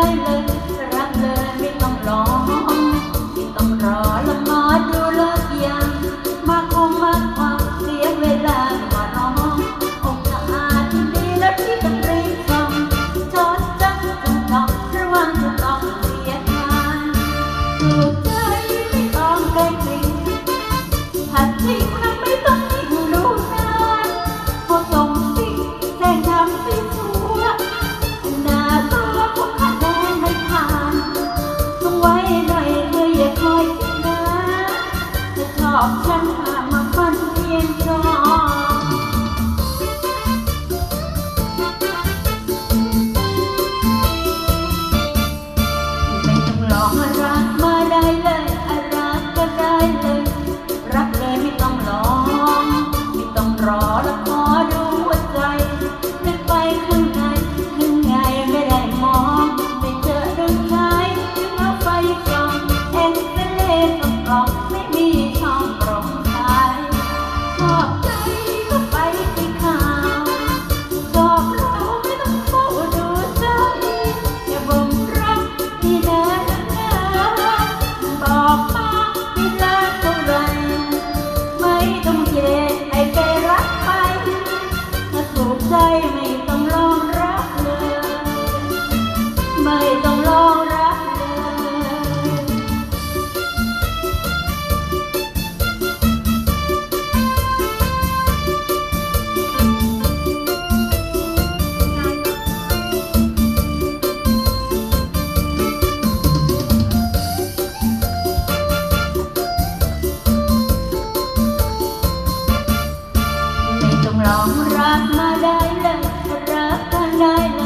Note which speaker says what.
Speaker 1: silence. ฉันหามาคนเพียงพอไม่ต้องรอรักมาได้เลยรักก็ได้เลย รักเลยไม่ต้องรอ ไม่ต้องรอและขอดูหัวใจ ลองรักมาได้เลยรักกันได้